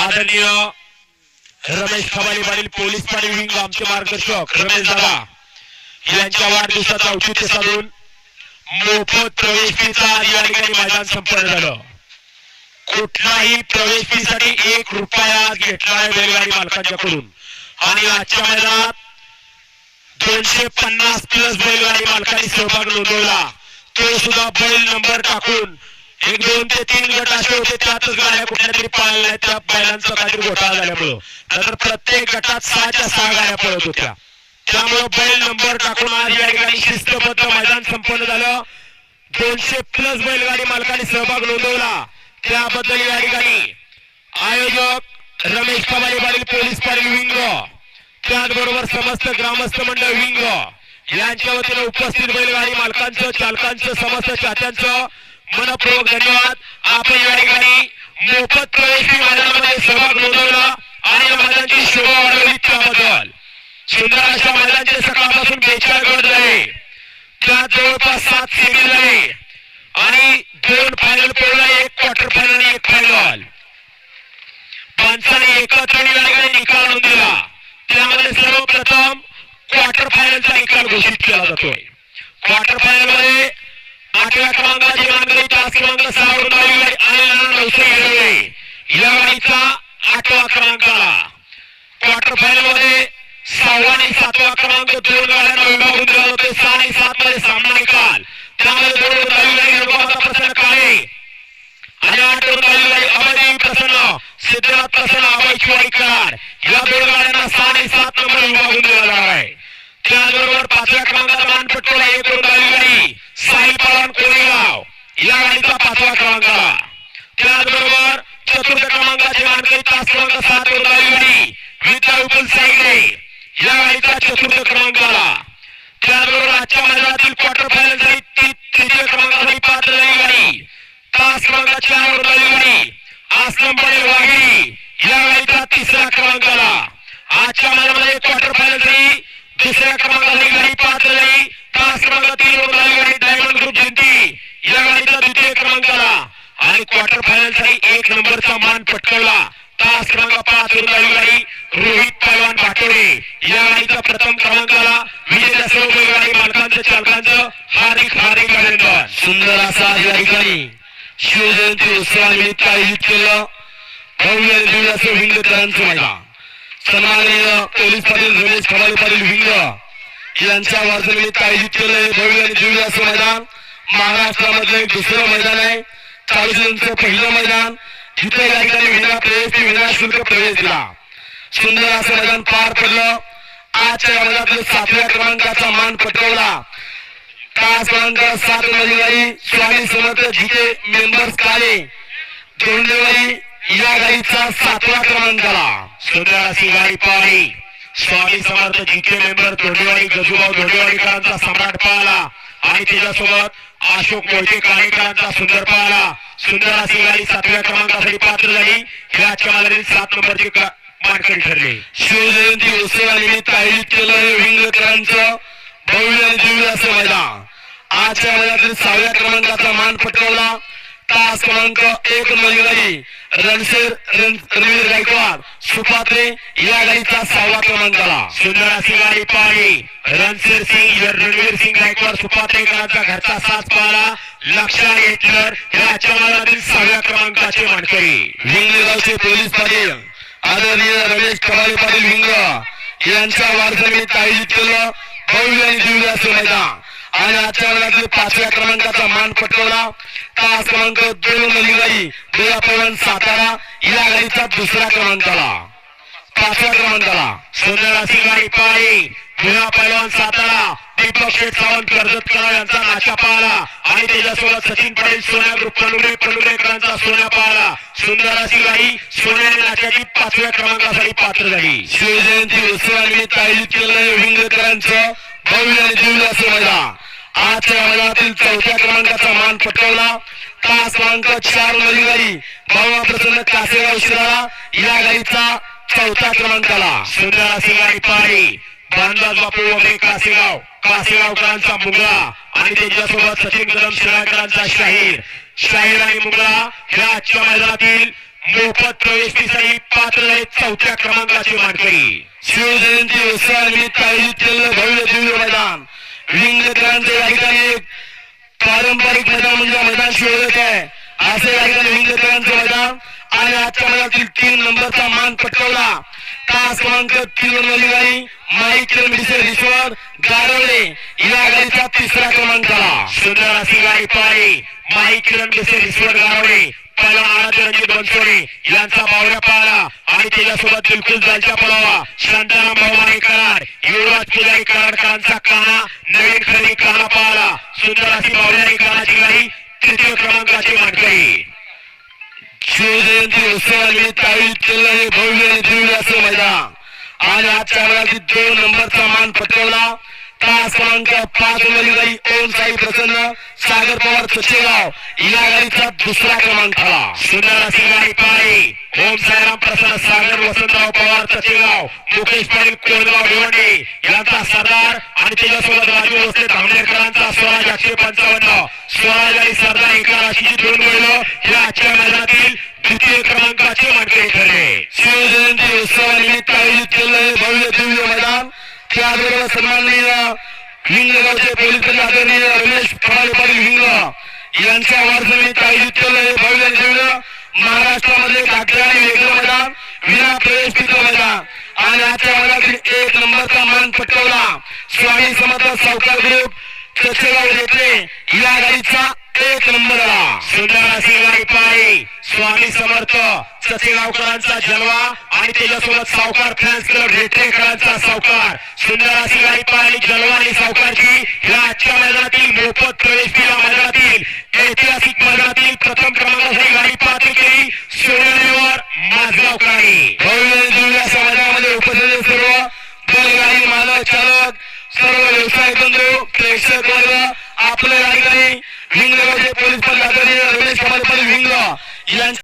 आदरणीय रमेश खबाले पाटील पोलीस पाटील विंग आमचे मार्गदर्शक रमेश दादा यांच्या वाढदिवसाचं औचित्य साधून मोफत प्रवेश फीचा या ठिकाणी मैदान संपन्न झालं. कुठलाही प्रवेश फीसाठी एक रुपया घेतला आहे बैलगाडी मालकांच्याकडून. आणि आजच्या मैदानात दोनशे पन्नास प्लस बैलगाडी मालकांनी सहभाग नोंदवला. तो सुद्धा बैल नंबर टाकून एक दोन ते तीन गट असे होते त्यातच गाड्या कुठल्या तरी पाळल्या त्या बैलांचा काहीतरी घोटाळा झाल्यामुळं. नंतर प्रत्येक गटात सहाच्या सहा गाड्या पळत होत्या. त्यामुळं बैल नंबर टाकून आज या ठिकाणी शिस्तबद्ध मैदान संपन्न झालं. दोनशे प्लस बैलगाडी मालकांनी सहभाग नोंदवला. त्याबद्दल या ठिकाणी आयोजक रमेश कबाले पाटील पोलीस पाटील विंग. त्याचबरोबर समस्त ग्रामस्थ मंडळ विंग. यांच्या वतीनं उपस्थित बैलगाडी मालकांचं चालकांचं समस्त चात्यांचं मनपूर्वक धन्यवाद. आपण या ठिकाणी मोफत प्रवेश मैदानामध्ये सहभाग नोंदवला आणि या मैदानाची शोभा वाढवली त्याबद्दल. सुंदर अशा मैदानाचे सकाळपासून बेचाळ गट झाले त्यात जवळपास सात सेमी झाले आणि दोन फायनल पूर्ण एक क्वार्टर फायनल आणि एक फायनल माणसाने एकत्र या ठिकाणी निकाल नोंदवला. त्यामध्ये सर्वप्रथम क्वार्टर फायनलचा निकाल घोषित केला जातोय. क्वार्टर फायनल आठव्या क्रमांकाची मानकरी तास क्रमांक सहा रुपये आणि नऊशे नवसे या गाडीचा आठवा क्रमांक आला. क्वार्टर फायनलमध्ये सहावा आणि सातवा क्रमांक दोन गाड्यांना विभागून दिला होते सहा आणि सात मध्ये सामना निकाल. त्यामध्ये दोन वरून आलेली प्रसन्न काळे. आणि आठ वरून आलेली गाडी प्रसन्न. सिद्धार्थ प्रसन्न अभय शिवाडीकर या दोन गाड्यांना सहा आणि सात नंबर विभागून दिला जाणार आहे. त्याचबरोबर पाचव्या क्रमांकाचा मान मानपट्टीला एक वरून आलेली गाडी साई कोळेगाव या गाडीचा पाचवा क्रमांक आला त्याचबरोबर चतुर्थ क्रमांकाचे मानकरी तास क्रमांक सात वरून आलेली गाडी विद्या विपुल साईगडे या गाडीचा चतुर्थ क्रमांक आला त्याचबरोबर आजच्या मैदानातील क्वार्टर फायनलसाठी तृतीय क्रमांकासाठी पात्र झालेली गाडी. तास क्रमांक चार वर झालेली गाडी आसलम पटेल वाघेरी या गाडीचा तिसरा क्रमांक आला आजच्या मैदानामध्ये क्वार्टर फायनलसाठी दुसऱ्या क्रमांकासाठी गाडी पात्र झाली. तास क्रमांक तीन वर डायमंड ग्रुप जिंती या गाडीचा द्वितीय क्रमांकाला आणि क्वार्टर फायनलसाठी एक नंबरचा मान पटकवला. तास क्रमांक पाच वर झालेली गाडी रोहित पहलवान भाटोडे या गाडीचा प्रथम क्रमांकाला विजेत्या सर्व गाडी मालकांचं चालकांचं हार्दिक हार्दिक अभिनंदन. सुंदर असा या ठिकाणी शिवजयंती उत्सवानिमित्त आयोजित केलं. भव्य दिव्याचं विंग असं विंगकरांचं मैदान. सन्माननीय पोलीस पाटील रमेश खवाले पाटील विंग. यांच्या वारसानिमित्त आयोजित केलंय. भव्य आणि दिव्य असं मैदान. महाराष्ट्रामधलं दुसरं मैदान आहे. चाळीस जणांचं पहिलं मैदान. जिथे या ठिकाणी विना प्रवेश शुल्क प्रवेश दिला. सुंदर असं मैदान पार पडलं. आजच्या या मैदानातलं सातव्या क्रमांकाचा मान पटवला तास क्रमांक सात रविवारी स्वामी समर्थ जिथे मेंबर्स काळे. दोंडेवारी या गाडीचा सातवा क्रमांक आला सुंदर अशी गाडी पाहिली स्वामी समर्थ जिथे मेंबर धोंडेवाडी गजूभाऊ धोंडेवाडीकरांचा सम्राट पाहला. आणि त्याच्यासोबत अशोक मोहिते काणेकरांचा सुंदर पाहला. सुंदर अशी गाडी सातव्या क्रमांकासाठी पात्र झाली. हे आजच्या मला सात नंबरची मानकरी ठरले. शिवजयंती उत्सवानिमित्त आयोजित केलं हे विंगकरांचं भव्य आणि दिव्य असं मैदान. आजच्या मैदानातील सहाव्या क्रमांकाचा मान पटकवला. तास क्रमांक एक रण- रणवीर गायकवाड. सुपात्रे या गाडीचा सहावा क्रमांक आला सुंदर अशी गाडी पाहिली. रणशेर सिंग रणवीर सिंग गायकवाड सुपात्रेकरांचा घरचा साथ पाहला. लक्षात घेतलं हे आजच्या मैदानातील सहाव्या क्रमांकाचे मानकरी. विंगगावचे पोलीस पाटील आदरणीय रमेश कबाले पाटील विंग यांच्या वारसानिमित्त आयोजित केलं भव्य आणि दिव्य असं मैदान. आणि आजच्या मैदानातील पाचव्या क्रमांकाचा मान पटकवला. तास क्रमांक दोन नवी गाडी पवन सातारा या गाडीचा दुसऱ्या क्रमांकाला पाचव्या क्रमांकाला सुंदर अशी गाडी पाहिली जुना पैलवान सातारा दीपक शेठ सावंत कर्जत कराड यांचा नाशा पाहला आणि त्याच्यासोबत सचिन पाटील सोन्या ग्रुप पनुरे पनुरेकरांचा सोन्या पाहला सुंदर गाडी सोन्याने नाशाची पाचव्या क्रमांकासाठी पात्र झाली. शिवजयंती उत्सवानिमित्त आयोजित केलेलं विंगकरांचं भव्य आणि दिव्य असं मैदान. आजच्या मैदानातील चौथ्या क्रमांकाचा मान पटकवला. तास क्रमांक चार नवी गाडी बाबा प्रसन्न कासेगाव शिराळा या गाडीचा चौथा क्रमांक आला. सुंदर अशी गाडी पाहिली बांधाज बापू वगैरे कासेगाव कासेगावकरांचा मुंगळा आणि त्यांच्यासोबत सचिन कदम शिराळकरांचा शाहीर. शाहीर आणि मुंगळा ह्या आजच्या मैदानातील मोफत प्रवेशसाठी पात्र आहेत चौथ्या क्रमांकाची मानकरी. शिवजयंती उत्सवानिमित्त आयोजित केलेलं भव्य दिव्य मैदान. विंगकरांचे या ठिकाणी पारंपरिक मैदान म्हणजे मैदान शिवत आहे असे या ठिकाणी विंगकरांचे मैदान. आणि आजच्या मैदानातील तीन नंबरचा मान पटकवला. तास क्रमांक तीन वरली गाडी माईक ईश्वर गारवडे या गाडीचा तिसरा क्रमांक झाला. सुंदर अशी गाडी पाहिली माईक किरण बेसे ईश्वर गारवडे पहिला आराध्य रणजित बनसोडे यांचा बावऱ्या पाळला. आणि त्याच्यासोबत बिलकुल जालच्या पळावा शांताराम भवानी कराड युवराज पुजारी कराडकरांचा काना नवीन खरी काना पाळला. सुंदर अशी बावऱ्या आणि कानाची गाडी तृतीय क्रमांकाची मानकरी शिवजयंती उत्सवानिमित्त आयोजित केलेलं हे भव्य आणि दिव्य असं मैदान. आणि आजच्या वेळातील दोन नंबरचा मान पटवला तास क्रमांक पाच गाडी ओम साई प्रसन्न सागर पवार चचेगाव या गाडीचा दुसरा क्रमांक आला. सुंदर अशी गाडी ओम साईराम प्रसन्न सागर वसंतराव पवार चचेगाव मुकेश पाटील कोळगाव यांचा सरदार आणि त्याच्यासोबत राजू धामणेकरांचा स्वराज पंचावन्न. स्वराज आणि सरदार एका राशीची दोन बैल आजच्या मैदानातील द्वितीय क्रमांकाचे मानकरी ठरले. शिवजयंती उत्सवानिमित्त आयोजित केले हे भव्य दिव्य मैदान त्याचबरोबर सन्माननीय हिंगगावचे पोलीस प्रमुख आदरणीय रमेश फडाले पाटील हिंग यांच्या वारसानिमित्त आयोजित केलं हे भव्य आणि महाराष्ट्रामध्ये महाराष्ट्रामधले आणि वेगळं मैदान विना प्रवेश तिथं मैदान. आणि आजच्या मैदानातील एक नंबरचा मान पटकवला स्वामी समर्थ सावकार ग्रुप चचेगाव येथे या गाडीचा एक नंबर आला. सुंदर अशी स्वामी समर्थ सचेगावकरांचा जलवा आणि त्याच्यासोबत सावकार फॅन्स क्लब रेटरेकरांचा सावकार. सुंदर अशी गाडी पाहिली जलवा आणि सावकारची ह्या आजच्या मैदानातील मोफत प्रवेश दिला मैदानातील. ऐतिहासिक मैदानातील प्रथम क्रमांकासाठी गाडी पात्र केली. सोनेवर माझगावकरांनी भव्य समाजामध्ये उपस्थित सर्व. बैलगाडी मालक चालक सर्व व्यवसाय बंधू प्रेक्षक वर्ग आपल्या गाडीकडे विंगला पोलीस पण आदरणीय रमेश कमाल पण विंगला. यांच्या